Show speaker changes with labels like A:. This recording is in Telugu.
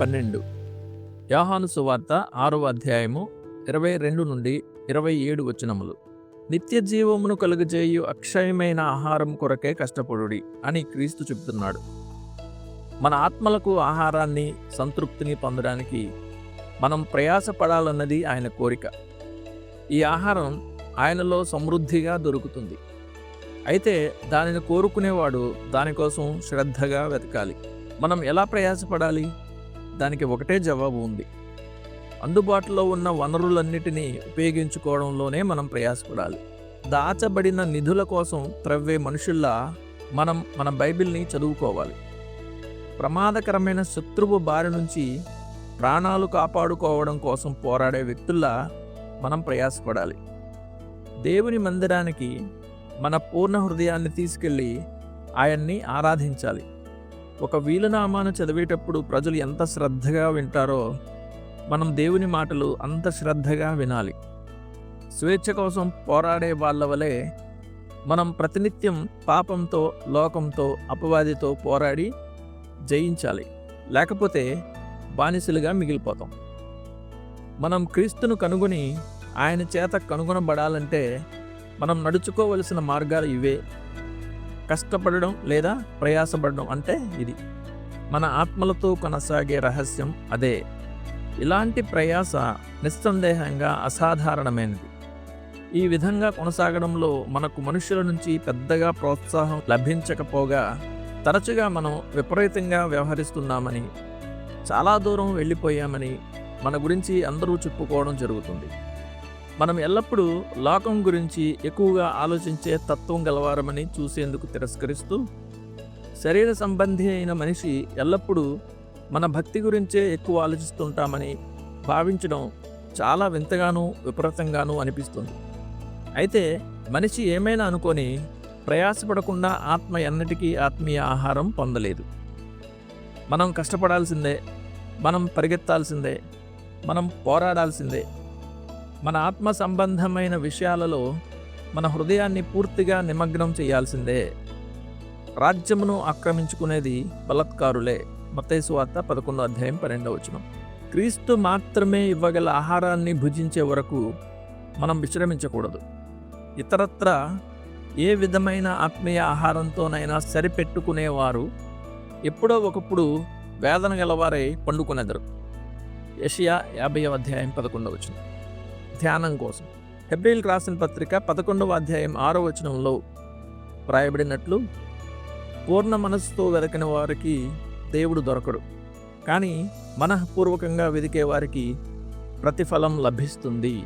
A: పన్నెండు. యాహాను సువార్త ఆరో అధ్యాయము ఇరవై రెండు నుండి ఇరవై ఏడు వచనములు. నిత్య జీవమును కలుగజేయు అక్షయమైన ఆహారం కొరకే కష్టపడుడి అని క్రీస్తు చెబుతున్నాడు. మన ఆత్మలకు ఆహారాన్ని సంతృప్తిని పొందడానికి మనం ప్రయాసపడాలన్నది ఆయన కోరిక. ఈ ఆహారం ఆయనలో సమృద్ధిగా దొరుకుతుంది. అయితే దానిని కోరుకునేవాడు దానికోసం శ్రద్ధగా వెతకాలి. మనం ఎలా ప్రయాసపడాలి? దానికి ఒకటే జవాబు ఉంది. అందుబాటులో ఉన్న వనరులన్నిటినీ ఉపయోగించుకోవడంలోనే మనం ప్రయాసపడాలి. దాచబడిన నిధుల కోసం త్రవ్వే మనుషుల్లా మనం మన బైబిల్ని చదువుకోవాలి. ప్రమాదకరమైన శత్రువు బారి నుంచి ప్రాణాలు కాపాడుకోవడం కోసం పోరాడే వ్యక్తుల్లా మనం ప్రయాసపడాలి. దేవుని మందిరానికి మన పూర్ణ హృదయాన్ని తీసుకెళ్ళి ఆయన్ని ఆరాధించాలి. ఒక వీలునామాను చదివేటప్పుడు ప్రజలు ఎంత శ్రద్ధగా వింటారో మనం దేవుని మాటలు అంత శ్రద్ధగా వినాలి. స్వేచ్ఛ కోసం పోరాడే వాళ్ళ వలె మనం ప్రతినిత్యం పాపంతో లోకంతో అపవాదితో పోరాడి జయించాలి. లేకపోతే బానిసలుగా మిగిలిపోతాం. మనం క్రీస్తును కనుగొని ఆయన చేత కనుగొనబడాలంటే మనం నడుచుకోవలసిన మార్గాలు ఇవే. కష్టపడడం లేదా ప్రయాసపడడం అంటే ఇది. మన ఆత్మలతో కొనసాగే రహస్యం అదే. ఇలాంటి ప్రయాస నిస్సందేహంగా అసాధారణమైనది. ఈ విధంగా కొనసాగడంలో మనకు మనుషుల నుంచి పెద్దగా ప్రోత్సాహం లభించకపోగా తరచుగా మనం విపరీతంగా వ్యవహరిస్తున్నామని చాలా దూరం వెళ్ళిపోయామని మన గురించి అందరూ చెప్పుకోవడం జరుగుతుంది. మనం ఎల్లప్పుడూ లోకం గురించి ఎక్కువగా ఆలోచించే తత్వం గలవారమని చూసేందుకు తిరస్కరిస్తూ శరీర సంబంధి అయిన మనిషి ఎల్లప్పుడూ మన భక్తి గురించే ఎక్కువ ఆలోచిస్తుంటామని భావించడం చాలా వింతగానూ విపరీతంగానూ అనిపిస్తుంది. అయితే మనిషి ఏమైనా అనుకొని ప్రయాసపడకుండా ఆత్మ ఎన్నటికీ ఆత్మీయ ఆహారం పొందలేదు. మనం కష్టపడాల్సిందే మనం పరిగెత్తాల్సిందే మనం పోరాడాల్సిందే మన ఆత్మ సంబంధమైన విషయాలలో మన హృదయాన్ని పూర్తిగా నిమగ్నం చేయాల్సిందే. రాజ్యమును ఆక్రమించుకునేది బలత్కారులే. మతేసు వార్త పదకొండో అధ్యాయం పన్నెండవ వచనం. క్రీస్తు మాత్రమే ఇవ్వగల ఆహారాన్ని భుజించే వరకు మనం విశ్రమించకూడదు. ఇతరత్ర ఏ విధమైన ఆత్మీయ ఆహారంతోనైనా సరిపెట్టుకునేవారు ఎప్పుడో ఒకప్పుడు వేదన గలవారై పండుకునేదరు. యషియా యాభై అధ్యాయం పదకొండవ ధ్యానం కోసం. హెబ్రిల్ రాసిన పత్రిక పదకొండవ అధ్యాయం ఆరో వచనంలో వ్రాయబడినట్లు పూర్ణ మనస్సుతో వెదకని వారికి దేవుడు దొరకడు. కానీ మనఃపూర్వకంగా వెదికే వారికి ప్రతిఫలం లభిస్తుంది.